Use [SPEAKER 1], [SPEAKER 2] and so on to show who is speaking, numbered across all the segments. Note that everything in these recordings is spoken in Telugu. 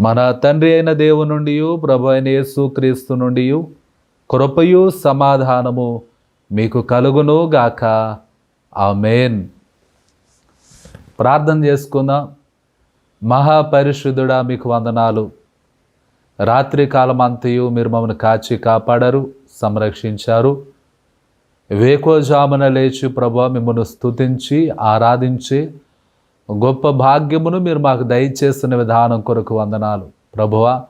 [SPEAKER 1] మన తండ్రి అయిన దేవు నుండి ప్రభు అయిన యేసు క్రీస్తు నుండి కృపయు సమాధానము మీకు కలుగును గాక. ఆమెన్. ప్రార్థన చేసుకుందాం మహాపరిశుద్ధుడా మీకు వందనాలు. రాత్రి కాలం అంతయు మీరు మమ్మల్ని కాచి కాపాడరు సంరక్షించారు. వేకోజామున లేచి ప్రభు మిమ్మల్ని స్తుతించి ఆరాధించి గొప్ప భాగ్యమును మీరు మాకు దయచేస్తున్న విధానం కొరకు వందనాలు. ప్రభువా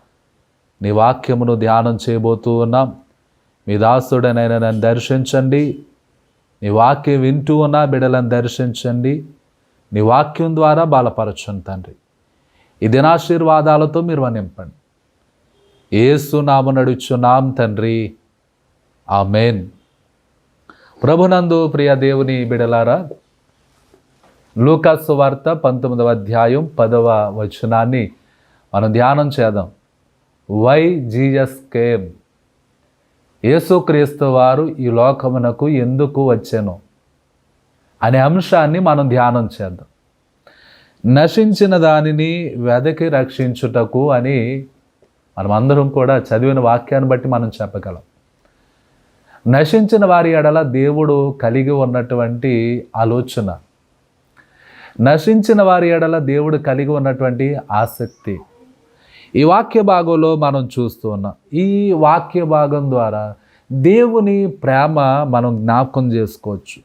[SPEAKER 1] నీ వాక్యమును ధ్యానం చేయబోతూ ఉన్నాం. మీ దాసుడనైనా నన్ను దర్శించండి. నీ వాక్యం వింటూ ఉన్న బిడలను దర్శించండి. నీ వాక్యం ద్వారా బలపరచండి తండ్రి. ఈ దినాశీర్వాదాలతో మీరు నింపండి ఏసు నాము నడుచున్నాం తండ్రి. ఆ మెయిన్ ప్రభునందు ప్రియ దేవుని బిడలారా లూకాసు వార్త పంతొమ్మిదవ అధ్యాయం పదవ వచనాన్ని మనం ధ్యానం చేద్దాం. వై జీఎస్ కేమ్ యేసుక్రీస్తు వారు ఈ లోకమునకు ఎందుకు వచ్చాను? అనే అంశాన్ని మనం ధ్యానం చేద్దాం. నశించిన దానిని వెదకి రక్షించుటకు అని మనమందరం కూడా చదివిన వాక్యాన్ని బట్టి మనం చెప్పగలం. నశించిన వారి ఎడల దేవుడు కలిగి ఉన్నటువంటి ఆలోచన. నశించిన వారి ఎడల దేవుడు కలిగి ఉన్నటువంటి ఆసక్తి. ఈ వాక్య భాగంలో మనం చూస్తూ ఉన్నాం. ఈ వాక్య భాగం ద్వారా దేవుని ప్రేమ మనం జ్ఞాపకం చేసుకోవచ్చు.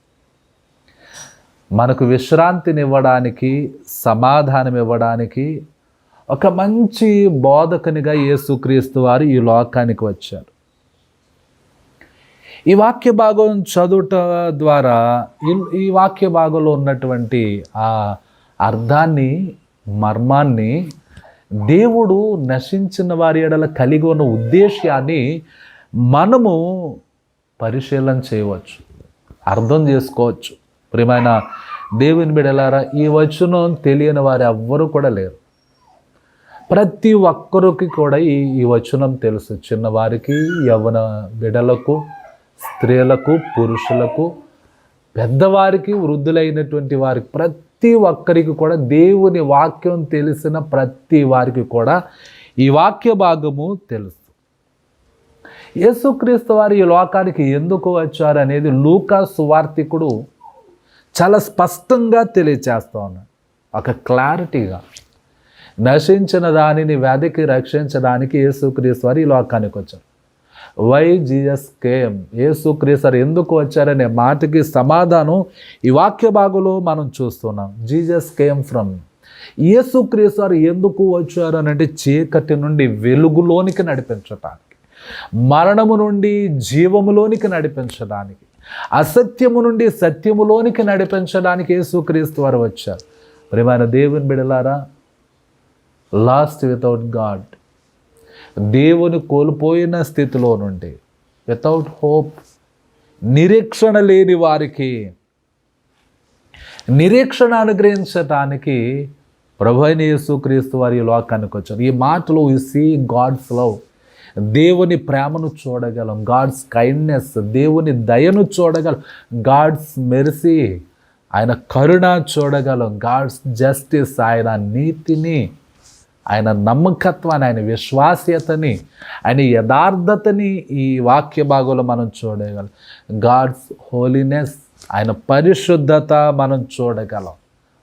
[SPEAKER 1] మనకు విశ్రాంతినివ్వడానికి సమాధానం ఇవ్వడానికి ఒక మంచి బోధకునిగా యేసుక్రీస్తు వారు ఈ లోకానికి వచ్చారు. ఈ వాక్య భాగం చదువుట ద్వారా ఈ- ఈ వాక్య భాగంలో ఉన్నటువంటి ఆ అర్థాన్ని మర్మాన్ని దేవుడు నశించిన వారి ఎడల కలిగి ఉన్న ఉద్దేశ్యాన్ని మనము పరిశీలన చేయవచ్చు అర్థం చేసుకోవచ్చు. ప్రియమైన దేవుని బిడలారా ఈ వచనం తెలియని వారు ఎవ్వరూ కూడా లేరు. ప్రతి ఒక్కరికి కూడా ఈ ఈ వచనం తెలుసు. చిన్నవారికి యవ్వన బిడలకు స్త్రీలకు పురుషులకు పెద్దవారికి వృద్ధులైనటువంటి వారికి ప్రతి ఒక్కరికి కూడా దేవుని వాక్యం తెలిసిన ప్రతి వారికి కూడా ఈ వాక్య భాగము తెలుసు. యేసుక్రీస్తు వారు ఈ లోకానికి ఎందుకు వచ్చారు అనేది లూకా సువార్థికుడు చాలా స్పష్టంగా తెలియచేస్తా ఉన్నాడు. ఒక క్లారిటీగా. నశించిన దానిని వ్యాధికి రక్షించడానికి యేసుక్రీస్తు వారు ఈ లోకానికి వచ్చారు. Why Jesus came? యేసుక్రీస్తు వారు ఎందుకు వచ్చారనే మాటకి సమాధానం ఈ వాక్య భాగంలో మనం చూస్తున్నాం. Jesus came from? ఏసుక్రీసారు ఎందుకు వచ్చారు అని అంటే చీకటి నుండి వెలుగులోనికి నడిపించటానికి మరణము నుండి జీవములోనికి నడిపించడానికి అసత్యము నుండి సత్యములోనికి నడిపించడానికి యేసుక్రీస్తు వారు వచ్చారు. ప్రియమైన దేవుని బిడలారా లాస్ట్ వితౌట్ గాడ్ దేవుని కోల్పోయిన స్థితిలో నుండి వితౌట్ హోప్ నిరీక్షణ లేని వారికి నిరీక్షణ అనుగ్రహించటానికి ప్రభు అయిన యేసుక్రీస్తు వారి లోకానికి వచ్చారు. ఈ మాటలో వి సీ గాడ్స్ లవ్ దేవుని ప్రేమను చూడగలం. గాడ్స్ కైండ్నెస్ దేవుని దయను చూడగలం. గాడ్స్ మెర్సీ ఆయన కరుణ చూడగలం. గాడ్స్ జస్టిస్ ఆయన నీతిని ఆయన నమ్మకత్వాన్ని ఆయన విశ్వాస్యతని ఆయన యథార్థతని ఈ వాక్య భాగంలో మనం చూడగలం. గాడ్స్ హోలీనెస్ ఆయన పరిశుద్ధత మనం చూడగలం.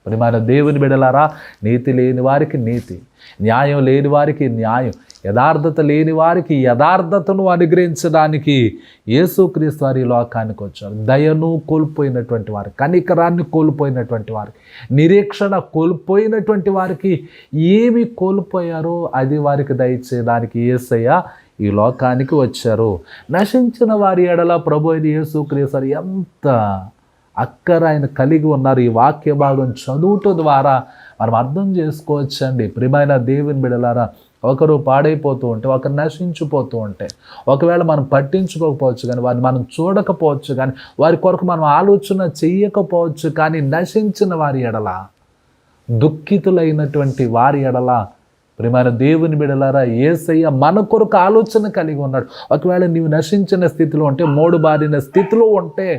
[SPEAKER 1] మరి మన దేవుని బిడలారా నీతి లేని వారికి నీతి న్యాయం లేని వారికి న్యాయం యథార్థత లేని వారికి యథార్థతను అనుగ్రహించడానికి యేసుక్రీస్తు వారి ఈ లోకానికి వచ్చారు. దయను కోల్పోయినటువంటి వారికి కనికరాన్ని కోల్పోయినటువంటి వారికి నిరీక్షణ కోల్పోయినటువంటి వారికి ఏమి కోల్పోయారో అది వారికి దయచేయడానికి యేసయ్య ఈ లోకానికి వచ్చారు. నశించిన వారి ఎడల ప్రభు అయిన యేసుక్రీస్తు ఎంత అక్కర ఆయన కలిగి ఉన్నారు. ఈ వాక్య భాగం చదువుట ద్వారా మనం అర్థం చేసుకోవచ్చండి. ప్రియమైన దేవుని బిడలారా ఒకరు పాడైపోతూ ఉంటే ఒకరు నశించిపోతూ ఉంటే ఒకవేళ మనం పట్టించుకోకపోవచ్చు కానీ వారిని మనం చూడకపోవచ్చు కానీ వారి కొరకు మనం ఆలోచన చెయ్యకపోవచ్చు కానీ నశించిన వారి ఎడల దుఃఖితులైనటువంటి వారి ఎడల ప్రియమైన దేవుని బిడలారా ఏసయ్య మన కొరకు ఆలోచన కలిగి ఉన్నాడు. ఒకవేళ నీవు నశించిన స్థితిలో ఉంటే మూడు బారిన స్థితిలో ఉంటే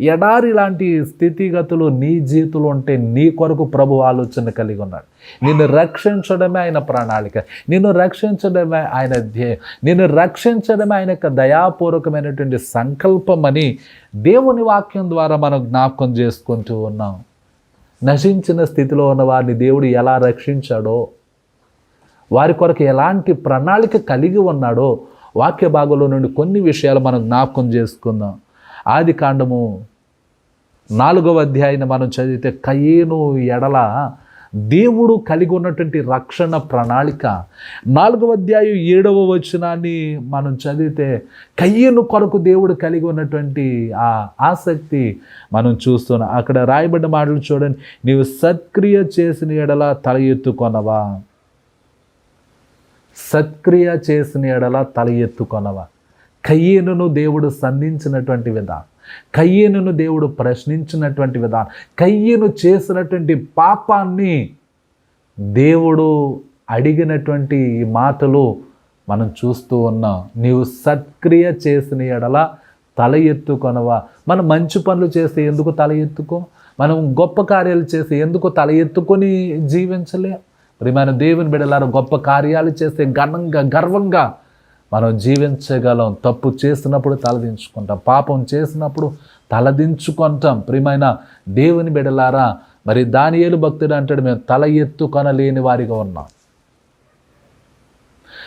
[SPEAKER 1] ఎడారి లాంటి స్థితిగతులు నీ జీతులు ఉంటే నీ కొరకు ప్రభు ఆలోచన కలిగి ఉన్నాడు. నిన్ను రక్షించడమే ఆయన ప్రణాళిక. నిన్ను రక్షించడమే ఆయన ధ్యేయం. నిన్ను రక్షించడమే ఆయన యొక్క దయాపూర్వకమైనటువంటి సంకల్పం అని దేవుని వాక్యం ద్వారా మనం జ్ఞాపకం చేసుకుంటూ ఉన్నాం. నశించిన స్థితిలో ఉన్న వారిని దేవుడు ఎలా రక్షించాడో వారి కొరకు ఎలాంటి ప్రణాళిక కలిగి ఉన్నాడో వాక్య భాగంలో నుండి కొన్ని విషయాలు మనం జ్ఞాపకం చేసుకుందాం. ఆది కాండము నాలుగవ అధ్యాయాన్ని మనం చదివితే కయ్యేను ఎడల దేవుడు కలిగి ఉన్నటువంటి రక్షణ ప్రణాళిక. నాలుగవ అధ్యాయం ఏడవ వచనాన్ని మనం చదివితే కయ్యను కొరకు దేవుడు కలిగి ఉన్నటువంటి ఆ ఆసక్తి మనం చూస్తున్నాం. అక్కడ రాయబడ్డ మాటలు చూడండి. నీవు సత్క్రియ చేసిన ఎడల తల ఎత్తుకొనవా? సత్క్రియ చేసిన ఎడల తల ఎత్తుకొనవా? కయ్యేనును దేవుడు సంధించినటువంటి విధానం. కయ్యేనును దేవుడు ప్రశ్నించినటువంటి విధానం. కయ్యేను చేసినటువంటి పాపాన్ని దేవుడు అడిగినటువంటి ఈ మాటలు మనం చూస్తూ ఉన్నాం. నీవు సత్క్రియ చేసిన ఎడల తల ఎత్తుకొనవా? మనం మంచి పనులు చేస్తే ఎందుకు తల ఎత్తుకో? మనం గొప్ప కార్యాలు చేస్తే ఎందుకు తల ఎత్తుకొని జీవించలే? మన దేవుని బిడలారు గొప్ప కార్యాలు చేస్తే ఘనంగా గర్వంగా మనం జీవించగలం. తప్పు చేసినప్పుడు తలదించుకుంటాం పాపం చేసినప్పుడు తలదించుకుంటాం ప్రియమైన దేవుని బిడలారా మరి దానియేలు భక్తుడు అంటాడు మేము తల ఎత్తుకొనలేని వారిగా ఉన్నాం.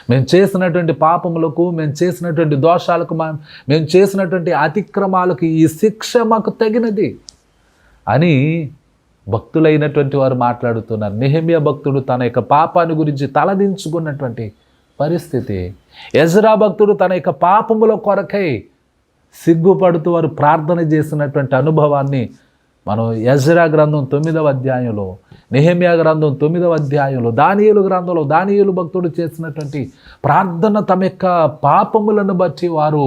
[SPEAKER 1] మేము చేసినటువంటి పాపములకు మేము చేసినటువంటి దోషాలకు మా- మేము చేసినటువంటి అతిక్రమాలకు ఈ శిక్ష మాకు తగినది. అని భక్తులైనటువంటి వారు మాట్లాడుతున్నారు. నిహమ్య భక్తుడు తన యొక్క పాపాన్ని గురించి తలదించుకున్నటువంటి పరిస్థితి. ఎజ్రా భక్తుడు తన యొక్క పాపముల కొరకై సిగ్గుపడుతూ వారు ప్రార్థన చేసినటువంటి అనుభవాన్ని మనం యజ్రా గ్రంథం తొమ్మిదవ అధ్యాయంలో నెహమ్యా గ్రంథం తొమ్మిదవ అధ్యాయంలో దానియులు గ్రంథంలో దానియులు భక్తుడు చేసినటువంటి ప్రార్థన తమ యొక్క పాపములను బట్టి వారు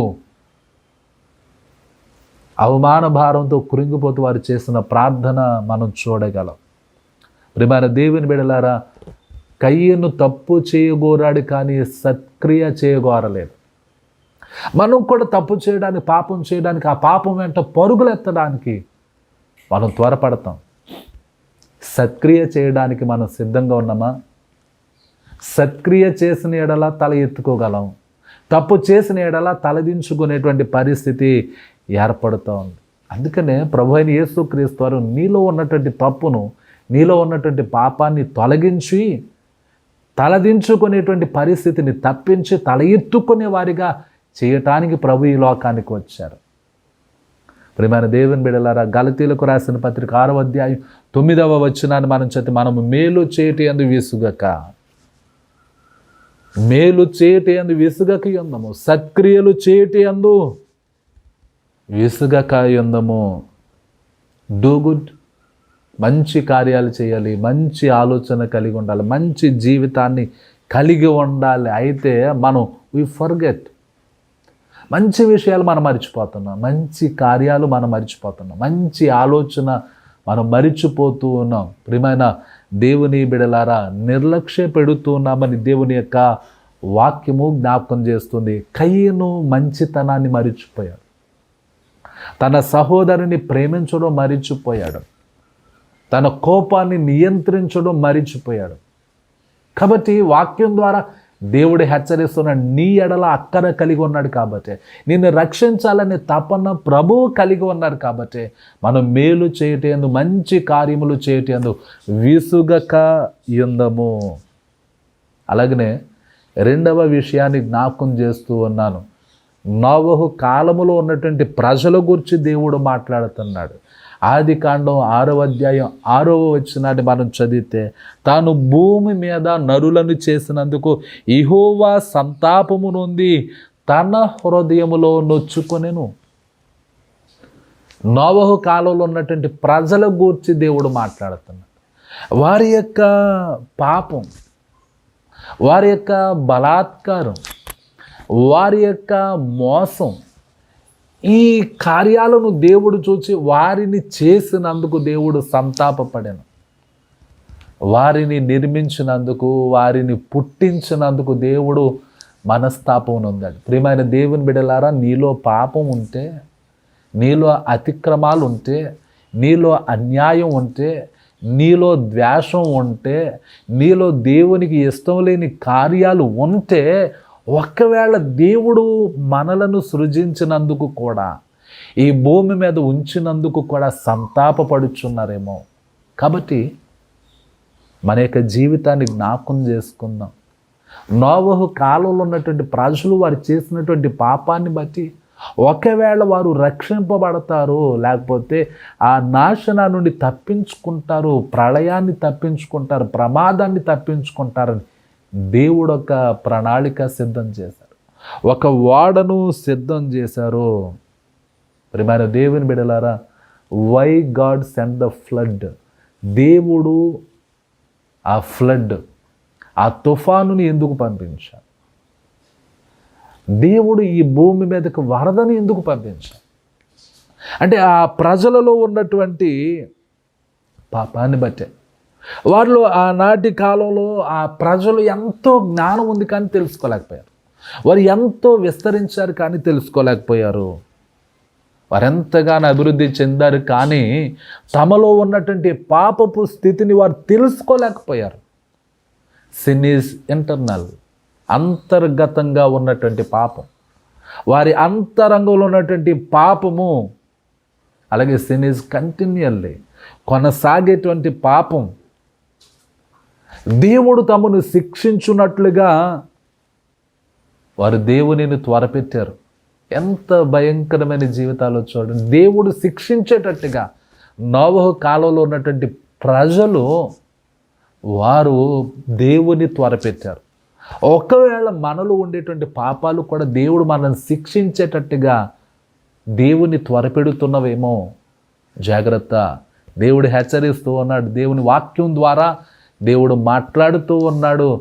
[SPEAKER 1] అవమాన భారంతో కృంగిపోతూ వారు చేసిన ప్రార్థన మనం చూడగలం. ప్రిమార దేవుని బిడలారా కయ్యను తప్పు చేయగోరాడు కానీ సత్క్రియ చేయగోరలేదు. మనం కూడా తప్పు చేయడానికి పాపం చేయడానికి ఆ పాపం వెంట పరుగులెత్తడానికి మనం త్వరపడతాం. సత్క్రియ చేయడానికి మనం సిద్ధంగా ఉన్నామా? సత్క్రియ చేసిన ఎడల తల ఎత్తుకోగలం. తప్పు చేసిన ఎడల తలదించుకునేటువంటి పరిస్థితి ఏర్పడుతూ ఉంది. అందుకనే ప్రభు అయిన యేసుక్రీస్తు వారు నీలో ఉన్నటువంటి తప్పును నీలో ఉన్నటువంటి పాపాన్ని తొలగించి తలదించుకునేటువంటి పరిస్థితిని తప్పించి తల ఎత్తుకునే వారిగా చేయటానికి ప్రభు ఈ లోకానికి వచ్చారు. ప్రియమైన దేవుని బిడలారా గలతీలకు రాసిన పత్రిక ఆరో అధ్యాయం తొమ్మిదవ వచ్చినాన్ని మనం చేతి మనము మేలు చేయటి అందు విసుగక మేలు చేయటి అందు విసుగక ఉందము సత్క్రియలు చేయటి అందు విసుగక ఉందము డూ గుడ్ మంచి కార్యాలు చేయాలి మంచి ఆలోచన కలిగి ఉండాలి మంచి జీవితాన్ని కలిగి ఉండాలి. అయితే మనం వి ఫర్గెట్ మంచి విషయాలు మనం మర్చిపోతున్నాం మంచి కార్యాలు మనం మర్చిపోతున్నాం మంచి ఆలోచన మనం మరిచిపోతూ ఉన్నాం. ప్రియమైన దేవుని బిడలారా నిర్లక్ష్య పెడుతూ ఉన్నామని దేవుని యొక్క వాక్యము జ్ఞాపకం చేస్తుంది. కయ్యను మంచితనాన్ని మరిచిపోయాడు. తన సహోదరుని ప్రేమించడం మరిచిపోయాడు. తన కోపాన్ని నియంత్రించడం మరిచిపోయాడు. కాబట్టి వాక్యం ద్వారా దేవుడు హెచ్చరిస్తున్నాడు నీ ఎడల అక్కర కలిగి ఉన్నాడు కాబట్టి నిన్ను రక్షించాలనే తపన ప్రభువు కలిగి ఉన్నారు కాబట్టి మనం మేలు చేయటందు మంచి కార్యములు చేయటందు విసుగక యుందము. అలాగనే రెండవ విషయాన్ని జ్ఞాపకం చేస్తూ ఉన్నాను. నోవహు కాలములో ఉన్నటువంటి ప్రజల గురించి దేవుడు మాట్లాడుతున్నాడు. ఆది కాండం ఆరవ అధ్యాయం ఆరవ వచ్చినాన్ని మనం చదివితే తాను భూమి మీద నరులను చేసినందుకు ఇహోవా సంతాపము నుండి తన హృదయములో నొచ్చుకొనెను. నోవహు కాలంలో ఉన్నటువంటి ప్రజల గూర్చి దేవుడు మాట్లాడుతున్నాడు. వారి యొక్క పాపం వారి యొక్క బలాత్కారం వారి యొక్క మోసం ఈ కార్యాలను దేవుడు చూచి వారిని చేసినందుకు దేవుడు సంతాపపడాను. వారిని నిర్మించినందుకు వారిని పుట్టించినందుకు దేవుడు మనస్తాపం ఉందాడు ప్రియమైన దేవుని బిడలారా నీలో పాపం ఉంటే నీలో అతిక్రమాలు ఉంటే నీలో అన్యాయం ఉంటే నీలో ద్వేషం ఉంటే నీలో దేవునికి ఇష్టం లేని కార్యాలు ఉంటే ఒకవేళ దేవుడు మనలను సృజించినందుకు కూడా ఈ భూమి మీద ఉంచినందుకు కూడా సంతాపపడుచున్నారేమో. కాబట్టి మన యొక్క జీవితాన్ని జ్ఞాపకం చేసుకుందాం. నోవహు కాలంలో ఉన్నటువంటి ప్రజలు వారు చేసినటువంటి పాపాన్ని బట్టి ఒకవేళ వారు రక్షింపబడతారు లేకపోతే ఆ నాశన నుండి తప్పించుకుంటారు ప్రళయాన్ని తప్పించుకుంటారు ప్రమాదాన్ని తప్పించుకుంటారని దేవుడు ఒక ప్రణాళిక సిద్ధం చేశారు. ఒక ఓడను సిద్ధం చేశారు. ప్రిమార దేవుని బిడలారా why God send the flood? దేవుడు ఆ ఫ్లడ్ ఆ తుఫానుని ఎందుకు పంపించాడు? దేవుడు ఈ భూమి మీదకి వరదని ఎందుకు పంపించాడు? అంటే ఆ ప్రజలలో ఉన్నటువంటి పాపాన్ని బట్టే వారిలో ఆనాటి కాలంలో ఆ ప్రజలు ఎంతో జ్ఞానం ఉంది కానీ తెలుసుకోలేకపోయారు. వారు ఎంతో విస్తరించారు కానీ తెలుసుకోలేకపోయారు. వారెంతగానో అభివృద్ధి చెందారు కానీ తమలో ఉన్నటువంటి పాపపు స్థితిని వారు తెలుసుకోలేకపోయారు. సిన్ ఈజ్ ఇంటర్నల్ అంతర్గతంగా ఉన్నటువంటి పాపం. వారి అంతరంగంలో ఉన్నటువంటి పాపము అలాగే సిన్ ఈజ్ కంటిన్యూల్లీ కొనసాగేటువంటి పాపం దేవుడు తమను శిక్షించున్నట్లుగా వారు దేవునిని త్వరపెట్టారు. ఎంత భయంకరమైన జీవితాలు చూడండి. దేవుడు శిక్షించేటట్టుగా నోవహు కాలంలో ఉన్నటువంటి ప్రజలు వారు దేవుని త్వరపెట్టారు. ఒకవేళ మనలో ఉండేటువంటి పాపాలు కూడా దేవుడు మనల్ని శిక్షించేటట్టుగా దేవుని త్వరపెడుతున్నవేమో జాగ్రత్త. దేవుడు హెచ్చరిస్తూ ఉన్నాడు. దేవుని వాక్యం ద్వారా దేవుడు మాట్లాడుతూ ఉన్నాడు.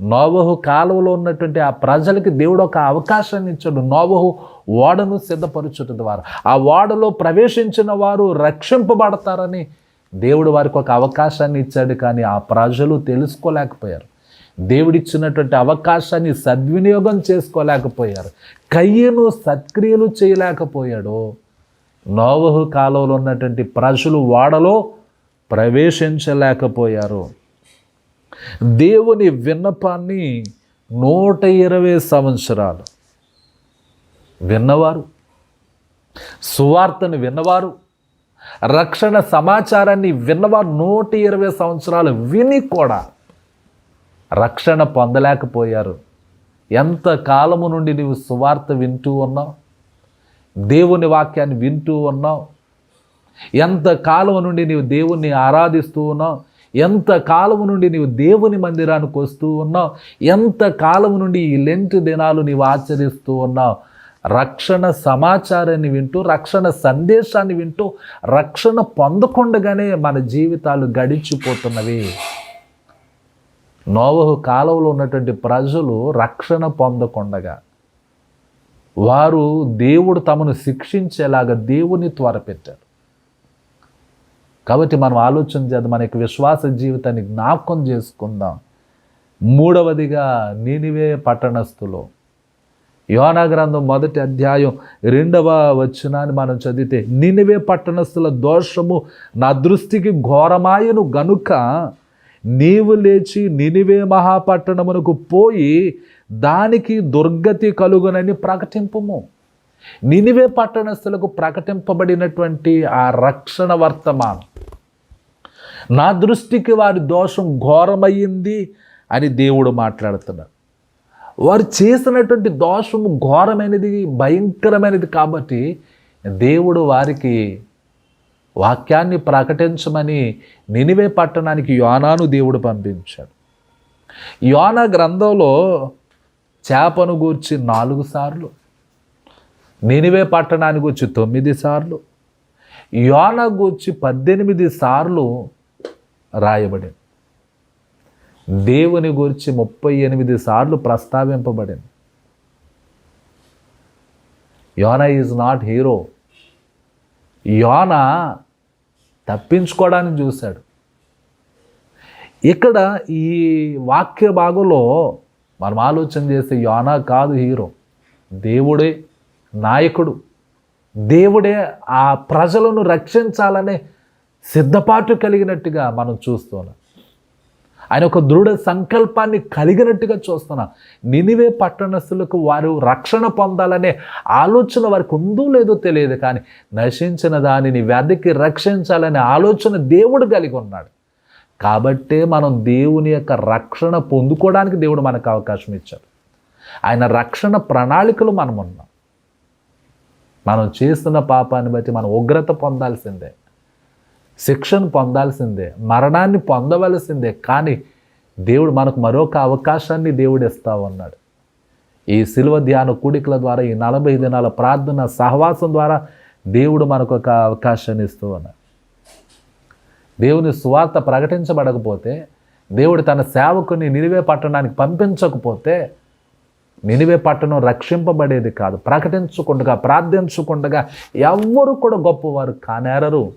[SPEAKER 1] నోవహు కాలువలో ఉన్నటువంటి ఆ ప్రజలకి దేవుడు ఒక అవకాశాన్ని ఇచ్చాడు. నోవహు ఓడను సిద్ధపరచుట ద్వారా ఆ ఓడలో ప్రవేశించిన వారు రక్షింపబడతారని దేవుడు వారికి ఒక అవకాశాన్ని ఇచ్చాడు. కానీ ఆ ప్రజలు తెలుసుకోలేకపోయారు. దేవుడిచ్చినటువంటి అవకాశాన్ని సద్వినియోగం చేసుకోలేకపోయారు. కయ్యను సత్క్రియలు చేయలేకపోయాడు. నోవహు కాలంలో ఉన్నటువంటి ప్రజలు ఓడలో ప్రవేశించలేకపోయారు. దేవుని విన్నపాన్ని నూట ఇరవై సంవత్సరాలు విన్నవారు. సువార్తను విన్నవారు. రక్షణ సమాచారాన్ని విన్నవారు నూట ఇరవై సంవత్సరాలు విని కూడా రక్షణ పొందలేకపోయారు. ఎంత కాలము నుండి నీవు సువార్త వింటూ ఉన్నావు? దేవుని వాక్యాన్ని వింటూ ఉన్నావు? ఎంత కాలం నుండి నీవు దేవుణ్ణి ఆరాధిస్తూ ఉన్నావు? ఎంత కాలం నుండి నీవు దేవుని మందిరానికి వస్తూ ఉన్నావు? ఎంత కాలం నుండి ఈ లెంట్ దినాలు నీవు ఆచరిస్తూ ఉన్నావు? రక్షణ సమాచారాన్ని వింటూ రక్షణ సందేశాన్ని వింటూ రక్షణ పొందకుండగానే మన జీవితాలు గడిచిపోతున్నవి. నోవహు కాలంలో ఉన్నటువంటి ప్రజలు రక్షణ పొందకుండగా వారు దేవుడు తమను శిక్షించేలాగా దేవుని త్వరపెట్టారు కాబట్టి మనం ఆలోచన చేద్దాం. మన యొక్క విశ్వాస జీవితాన్ని జ్ఞాపకం చేసుకుందాం. మూడవదిగా నీనివే పట్టణస్థులో. యోనా గ్రంథం మొదటి అధ్యాయం రెండవ వచనాన్ని మనం చదివితే నినివే పట్టణస్థుల దోషము నా దృష్టికి ఘోరమాయను గనుక నీవు లేచి నినివే మహాపట్టణమునకు పోయి దానికి దుర్గతి కలుగునని ప్రకటింపము. నినివే పట్టణస్థులకు ప్రకటింపబడినటువంటి ఆ రక్షణ వర్తమానం. నా దృష్టికి వారి దోషం ఘోరమయ్యింది అని దేవుడు మాట్లాడుతున్నాడు. వారు చేసినటువంటి దోషము ఘోరమైనది భయంకరమైనది కాబట్టి దేవుడు వారికి వాక్యాన్ని ప్రకటించమని నినివే పట్టణానికి యోనాను దేవుడు పంపించాడు. యోనా గ్రంథంలో చేపను గూర్చి నాలుగు సార్లు నినివే పట్టణానికి వచ్చి తొమ్మిది సార్లు యోన గూర్చి పద్దెనిమిది సార్లు రాయబడింది. దేవుని గురించి ముప్పై ఎనిమిది సార్లు ప్రస్తావింపబడింది. యోన ఈజ్ నాట్ హీరో. యోన తప్పించుకోవడానికి చూశాడు. ఇక్కడ ఈ వాక్య భాగంలో మనం ఆలోచన చేస్తే యోనా కాదు హీరో దేవుడే. నాయకుడు. దేవుడే ఆ ప్రజలను రక్షించాలనే సిద్ధపాటు కలిగినట్టుగా మనం చూస్తున్నాం. ఆయన ఒక దృఢ సంకల్పాన్ని కలిగినట్టుగా చూస్తున్నాం. నినివే పట్టణస్థులకు వారు రక్షణ పొందాలనే ఆలోచన వారికి ఉందో లేదో తెలియదు కానీ నశించిన దానిని వ్యాధికి రక్షించాలనే ఆలోచన దేవుడు కలిగి ఉన్నాడు. కాబట్టే మనం దేవుని యొక్క రక్షణ పొందుకోవడానికి దేవుడు మనకు అవకాశం ఇచ్చాడు. ఆయన రక్షణ ప్రణాళికలు మనం ఉన్నాం. మనం చేస్తున్న పాపాన్ని బట్టి మనం ఉగ్రత పొందాల్సిందే. శిక్షను పొందాల్సిందే. మరణాన్ని పొందవలసిందే. కానీ దేవుడు మనకు మరొక అవకాశాన్ని దేవుడు ఇస్తా ఉన్నాడు. ఈ శిలువ ధ్యాన కూడికల ద్వారా ఈ నలభై దినాల ప్రార్థన సహవాసం ద్వారా దేవుడు మనకు ఒక అవకాశాన్ని ఇస్తూ ఉన్నాడు. దేవుని సువార్త ప్రకటించబడకపోతే దేవుడు తన సేవకుని నిలివే పట్టణానికి పంపించకపోతే నినివే పట్టణం రక్షింపబడేది కాదు. ప్రకటించకుండా ప్రార్థించకుండా ఎవ్వరు కూడా గొప్పవారు కానేరరు.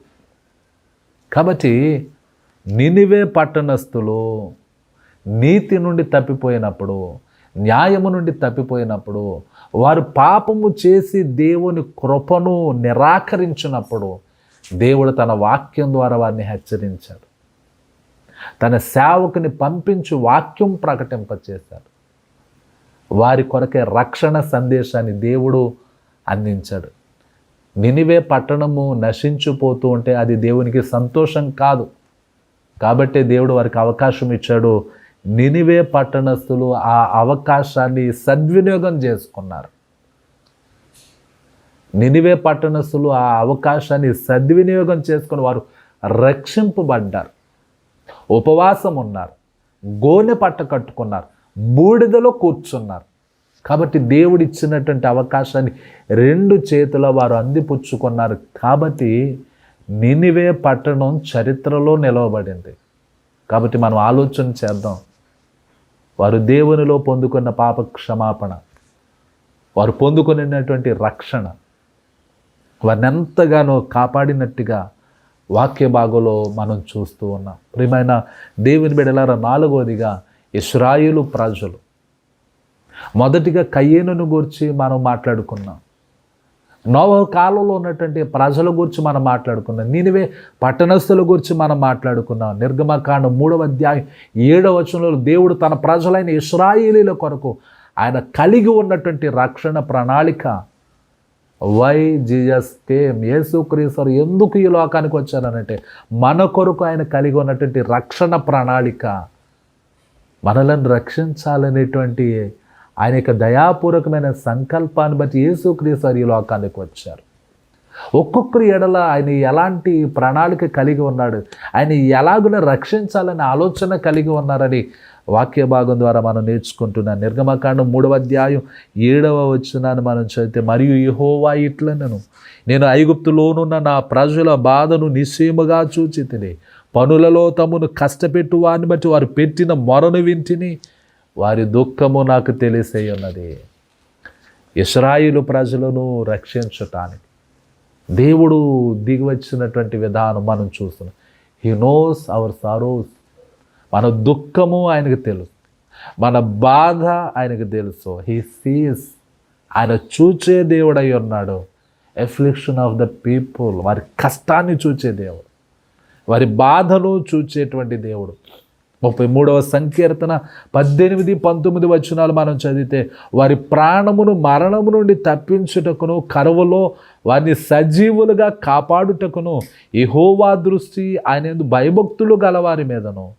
[SPEAKER 1] కాబట్టి నినివే పట్టణస్థులు నీతి నుండి తప్పిపోయినప్పుడు న్యాయము నుండి తప్పిపోయినప్పుడు వారు పాపము చేసి దేవుని కృపను నిరాకరించినప్పుడు దేవుడు తన వాక్యం ద్వారా వారిని హెచ్చరించాడు. తన సేవకుని పంపించి వాక్యం ప్రకటింపచేశాడు. వారి కొరకే రక్షణ సందేశాన్ని దేవుడు అందించాడు. నినివే పట్టణము నశించిపోతూ ఉంటే అది దేవునికి సంతోషం కాదు. కాబట్టి దేవుడు వారికి అవకాశం ఇచ్చాడు. నినివే పట్టణస్థులు ఆ అవకాశాన్ని సద్వినియోగం చేసుకున్నారు. నినివే పట్టణస్థులు ఆ అవకాశాన్ని సద్వినియోగం చేసుకుని వారు రక్షింపబడ్డారు. ఉపవాసం ఉన్నారు గోనె పట్ట కట్టుకున్నారు. బూడిదలో కూర్చున్నారు. కాబట్టి దేవుడు ఇచ్చినటువంటి అవకాశాన్ని రెండు చేతుల వారు అందిపుచ్చుకున్నారు. కాబట్టి నినివే పట్టణం చరిత్రలో నిలవబడింది. కాబట్టి మనం ఆలోచన చేద్దాం. వారు దేవునిలో పొందుకున్న పాప క్షమాపణ వారు పొందుకునేటువంటి రక్షణ. వారిని ఎంతగానో కాపాడినట్టుగా వాక్య భాగంలో మనం చూస్తూ ఉన్నాం. ప్రియమైన దేవుని బిడలారా నాలుగవదిగా ఇస్రాయిలు ప్రజలు మొదటిగా కయ్యేనును గురించి మనం మాట్లాడుకున్నాం. నోవ కాలంలో ఉన్నటువంటి ప్రజల గురించి మనం మాట్లాడుకున్నాం. నేనువే పట్టణస్థుల గురించి మనం మాట్లాడుకున్నాం. నిర్గమకాండం మూడవ అధ్యాయం ఏడవ వచనంలో దేవుడు తన ప్రజలైన ఇస్రాయిలీల కొరకు ఆయన కలిగి ఉన్నటువంటి రక్షణ ప్రణాళిక వై జీజస్ కేమ్ యేసుక్రీశ్వరు ఎందుకు ఈ లోకానికి వచ్చారనంటే మన కొరకు ఆయన కలిగి ఉన్నటువంటి రక్షణ ప్రణాళిక మనలను రక్షించాలనేటువంటి ఆయన యొక్క దయాపూర్వకమైన సంకల్పాన్ని బట్టి యేసుక్రీస్తు ఈ లోకానికి వచ్చారు. ఒక్కొక్కరి ఎడల ఆయన ఎలాంటి ప్రణాళిక కలిగి ఉన్నాడు? ఆయన ఎలాగున రక్షించాలనే ఆలోచన కలిగి ఉన్నారని వాక్య భాగం ద్వారా మనం నేర్చుకుంటున్నాం. నిర్గమకాండం మూడవ అధ్యాయం ఏడవ వచ్చినాన్ని మనం చదివితే మరియు యహోవా ఇట్లనను నేను ఐగుప్తులోనున్న నా ప్రజల బాధను నిశ్చయముగా చూచి తిని పనులలో తమను కష్టపెట్టు వారిని బట్టి వారు పెట్టిన మొరను వింటిని వారి దుఃఖము నాకు తెలిసే ఉన్నది. ఇస్రాయిలు ప్రజలను రక్షించటానికి. దేవుడు దిగివచ్చినటువంటి విధానం మనం చూస్తున్నాం. హీ నోస్ అవర్ సారోస్ మన దుఃఖము ఆయనకు తెలుసు. మన బాధ ఆయనకు తెలుసు. హీ సీస్ ఆయన చూచే దేవుడై ఉన్నాడు. ఎఫ్లిక్షన్ ఆఫ్ ద పీపుల్ వారి కష్టాన్ని చూచే దేవుడు. వారి బాధను చూచేటువంటి దేవుడు. ముప్పై మూడవ సంకీర్తన పద్దెనిమిది పంతొమ్మిది వచనాలు మనం చదివితే వారి ప్రాణమును మరణము నుండి తప్పించుటకును కరువులో వారిని సజీవులుగా కాపాడుటకును ఇహోవా దృష్టి ఆయన భయభక్తులు గలవారి మీదను.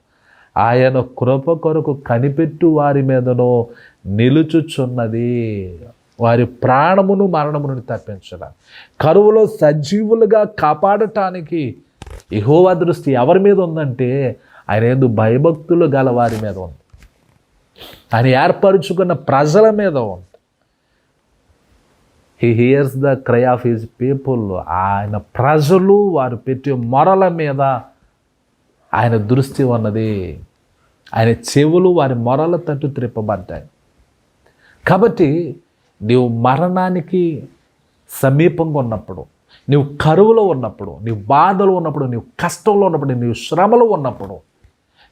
[SPEAKER 1] ఆయన కృప కొరకు కనిపెట్టు వారి మీదనో నిలుచుచున్నది. వారి ప్రాణమును మరణము నుండి తప్పించడం. కరువులో సజీవులుగా కాపాడటానికి ఇహోవా దృష్టి ఎవరి మీద ఉందంటే ఆయన ఎందు భయభక్తులు గల వారి మీద ఉంది. ఆయన ఏర్పరుచుకున్న ప్రజల మీద ఉంది. He hears the cry of his people ఆయన ప్రజలు వారు పెట్టే మొరల మీద ఆయన దృష్టి ఉన్నది. ఆయన చెవులు వారి మొరల తట్టు త్రిప్పబడ్డాయి. కాబట్టి నీవు మరణానికి సమీపంగా ఉన్నప్పుడు నీవు కరువులో ఉన్నప్పుడు నీవు బాధలు ఉన్నప్పుడు నీవు కష్టంలో ఉన్నప్పుడు నీవు శ్రమలో ఉన్నప్పుడు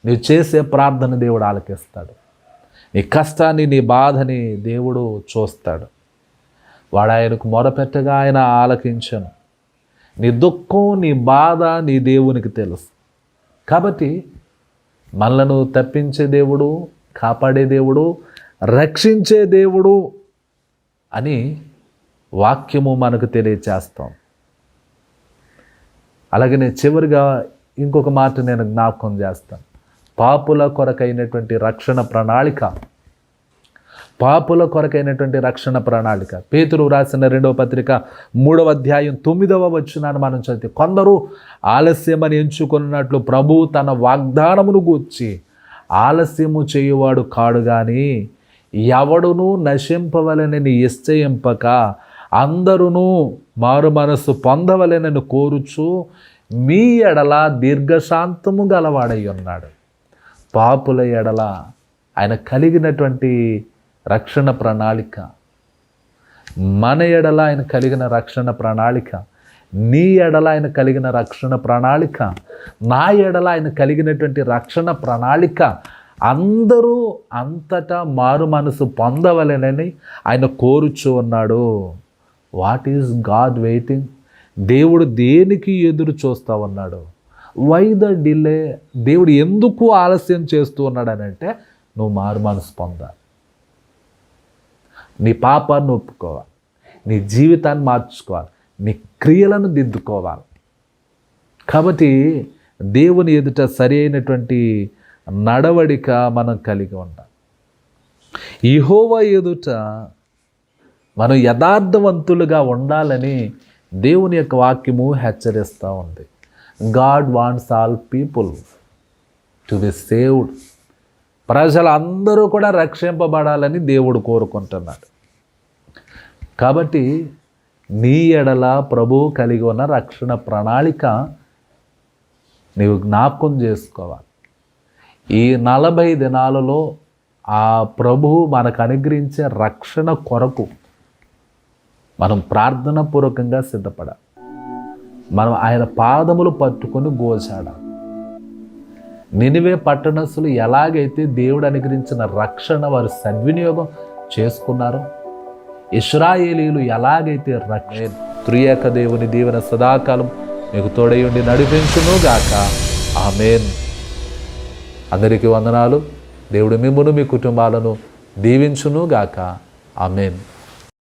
[SPEAKER 1] నీవు చేసే ప్రార్థన దేవుడు ఆలకిస్తాడు. నీ కష్టాన్ని నీ బాధని దేవుడు చూస్తాడు. వాడు ఆయనకు మొరపెట్టగా ఆయన ఆలకించను. నీ దుఃఖం నీ బాధ నీ దేవునికి తెలుసు. కాబట్టి మనలను తప్పించే దేవుడు కాపాడే దేవుడు రక్షించే దేవుడు అని వాక్యము మనకు తెలియచేస్తాం. అలాగనే చివరిగా ఇంకొక మాట నేను జ్ఞాపకం చేస్తాను. పాపుల కొరకైనటువంటి రక్షణ ప్రణాళిక. పాపుల కొరకైనటువంటి రక్షణ ప్రణాళిక. పేతురు రాసిన రెండవ పత్రిక మూడవ అధ్యాయం తొమ్మిదవ వచ్చినాన్ని మనం చదివితే కొందరు ఆలస్యమని ఎంచుకున్నట్లు ప్రభు తన వాగ్దానమును గూర్చి ఆలస్యము చేయువాడు కాడు కానీ ఎవడును నశింపవలనని నిశ్చయింపక అందరూ మారు మనస్సు పొందవలెనని కోరుచు మీ ఎడల దీర్ఘశాంతము గలవాడై ఉన్నాడు. పాపుల ఎడల ఆయన కలిగినటువంటి రక్షణ ప్రణాళిక. మన ఎడల ఆయన కలిగిన రక్షణ ప్రణాళిక. నీ ఎడల ఆయన కలిగిన రక్షణ ప్రణాళిక. నా ఎడల ఆయన కలిగినటువంటి రక్షణ ప్రణాళిక. అందరూ అంతటా మారు మనసు పొందవలెనని ఆయన కోరుచు ఉన్నాడు. వాట్ ఈజ్ గాడ్ వెయిటింగ్ దేవుడు దేనికి ఎదురు చూస్తా ఉన్నాడు? వై ద డిలే దేవుడు ఎందుకు ఆలస్యం చేస్తూ ఉన్నాడనంటే అంటే నువ్వు మారు మనసు పొందాలి. నీ పాపాన్ని ఒప్పుకోవాలి. నీ జీవితాన్ని మార్చుకోవాలి. నీ క్రియలను దిద్దుకోవాలి. కాబట్టి దేవుని ఎదుట సరి అయినటువంటి నడవడిక మనం కలిగి ఉండాలి. ఇహోవా ఎదుట మనం యథార్థవంతులుగా ఉండాలని దేవుని యొక్క వాక్యము హెచ్చరిస్తూ ఉంది. God wants all people to be saved. ప్రజలందరూ కూడా రక్షింపబడాలని దేవుడు కోరుకుంటున్నాడు. కాబట్టి నీ ఎడల ప్రభువు కలిగి ఉన్న రక్షణ ప్రణాళిక నీవు జ్ఞాపకం చేసుకోవాలి. ఈ నలభై దినాలలో ఆ ప్రభువు మనకు అనుగ్రహించే రక్షణ కొరకు మనం ప్రార్థన పూర్వకంగా సిద్ధపడాలి. మనం ఆయన పాదములు పట్టుకొని గోచాడాలి నినివే పట్టణస్తులు ఎలాగైతే దేవుడు అనుగ్రహించిన రక్షణ వారు సద్వినియోగం చేసుకున్నారో ఇస్రాయేలీలు ఎలాగైతే రక్ష త్రియేక దేవుని దీవెన సదాకాలం మీకు తోడయుండి నడిపించును గాక. ఆమెన్. అందరికీ వందనాలు. దేవుడు మిమ్మును మీ కుటుంబాలను దీవించును గాక. ఆమెన్.